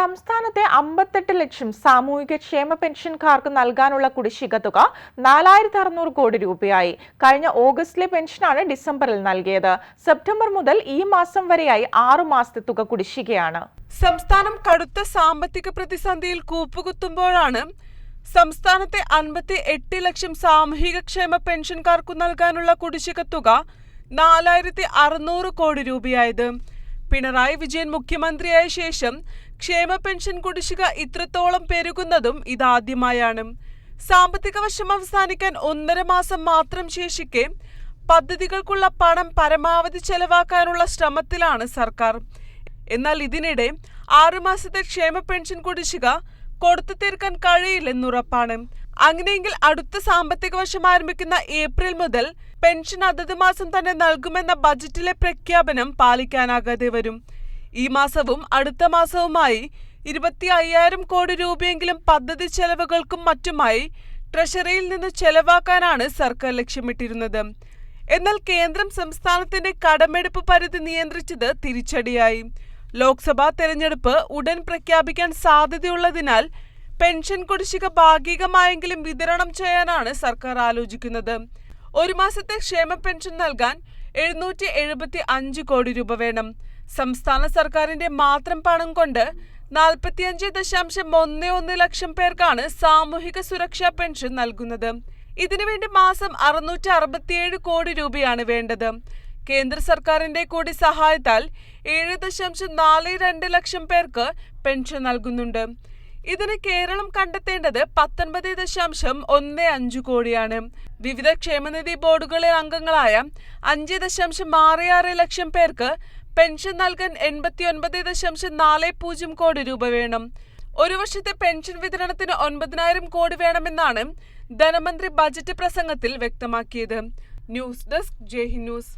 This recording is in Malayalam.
സംസ്ഥാനത്തെ അമ്പത്തെട്ട് ലക്ഷം സാമൂഹിക ക്ഷേമ പെൻഷൻകാർക്ക് നൽകാനുള്ള കുടിശ്ശിക തുക നാലായിരത്തി അറുന്നൂറ് കോടി രൂപയായി. കഴിഞ്ഞ ഓഗസ്റ്റിലെ പെൻഷനാണ് ഡിസംബറിൽ നൽകിയത്. സെപ്റ്റംബർ മുതൽ ഈ മാസം വരെയായി ആറു മാസത്തെ തുക കുടിശ്ശികയാണ്. സംസ്ഥാനം കടുത്ത സാമ്പത്തിക പ്രതിസന്ധിയിൽ കൂപ്പുകുത്തുമ്പോഴാണ് സംസ്ഥാനത്തെ അൻപത്തി എട്ട് ലക്ഷം സാമൂഹിക ക്ഷേമ പെൻഷൻകാർക്കു നൽകാനുള്ള കുടിശ്ശിക തുക നാലായിരത്തി അറുന്നൂറ് കോടി രൂപയായത്. പിണറായി വിജയൻ മുഖ്യമന്ത്രിയായ ശേഷം ക്ഷേമ പെൻഷൻ കുടിശ്ശിക ഇത്രത്തോളം പെരുകുന്നതും ഇതാദ്യമായാണ്. സാമ്പത്തിക വർഷം അവസാനിക്കാൻ ഒന്നര മാസം മാത്രം ശേഷിക്കെ പദ്ധതികൾക്കുള്ള പണം പരമാവധി ചെലവാക്കാനുള്ള ശ്രമത്തിലാണ് സർക്കാർ. എന്നാൽ ഇതിനിടെ ആറുമാസത്തെ ക്ഷേമ പെൻഷൻ കുടിശ്ശിക കൊടുത്തു തീർക്കാൻ കഴിയില്ലെന്നുറപ്പാണ്. അങ്ങനെയെങ്കിൽ അടുത്ത സാമ്പത്തിക വർഷം ആരംഭിക്കുന്ന ഏപ്രിൽ മുതൽ പെൻഷൻ അതത് മാസം തന്നെ നൽകുമെന്ന ബജറ്റിലെ പ്രഖ്യാപനം പാലിക്കാനാകാതെ വരും. ഈ മാസവും അടുത്ത മാസവുമായി ഇരുപത്തി അയ്യായിരം കോടി രൂപയെങ്കിലും പദ്ധതി ചെലവുകൾക്കും മറ്റുമായി ട്രഷറിയിൽ നിന്ന് ചെലവാക്കാനാണ് സർക്കാർ ലക്ഷ്യമിട്ടിരുന്നത്. എന്നാൽ കേന്ദ്രം സംസ്ഥാനത്തിന്റെ കടമെടുപ്പ് പരിധി നിയന്ത്രിച്ചത് തിരിച്ചടിയായി. ലോക്സഭാ തെരഞ്ഞെടുപ്പ് ഉടൻ പ്രഖ്യാപിക്കാൻ സാധ്യതയുള്ളതിനാൽ പെൻഷൻ കുടിശ്ശിക ഭാഗികമായെങ്കിലും വിതരണം ചെയ്യാനാണ് സർക്കാർ ആലോചിക്കുന്നത്. ഒരു മാസത്തെ ക്ഷേമ പെൻഷൻ നൽകാൻ എഴുന്നൂറ്റി എഴുപത്തി അഞ്ച് കോടി രൂപ വേണം. സംസ്ഥാന സർക്കാരിന്റെ മാത്രം പണം കൊണ്ട് നാൽപ്പത്തിയഞ്ച് ദശാംശം ഒന്ന് ഒന്ന് ലക്ഷം പേർക്കാണ് സാമൂഹിക സുരക്ഷാ പെൻഷൻ നൽകുന്നത്. ഇതിനുവേണ്ടി മാസം അറുന്നൂറ്റി അറുപത്തിയേഴ് കോടി രൂപയാണ് വേണ്ടത്. കേന്ദ്ര സർക്കാരിന്റെ കൂടി സഹായത്താൽ ഏഴ് ദശാംശം നാല് രണ്ട് ലക്ഷം പേർക്ക് പെൻഷൻ നൽകുന്നുണ്ട്. ഇതിന് കേരളം കണ്ടെത്തേണ്ടത് പത്തൊൻപത് ദശാംശം ഒന്ന് അഞ്ച് കോടിയാണ്. വിവിധ ക്ഷേമനിധി ബോർഡുകളിലെ അംഗങ്ങളായ അഞ്ച് ദശാംശം ആറ് ആറ് ലക്ഷം പേർക്ക് പെൻഷൻ നൽകാൻ എൺപത്തി ഒൻപത് ദശാംശം നാല് പൂജ്യം കോടി രൂപ വേണം. ഒരു വർഷത്തെ പെൻഷൻ വിതരണത്തിന് ഒൻപതിനായിരം കോടി വേണമെന്നാണ് ധനമന്ത്രി ബജറ്റ് പ്രസംഗത്തിൽ വ്യക്തമാക്കിയത്. News desk Hind news.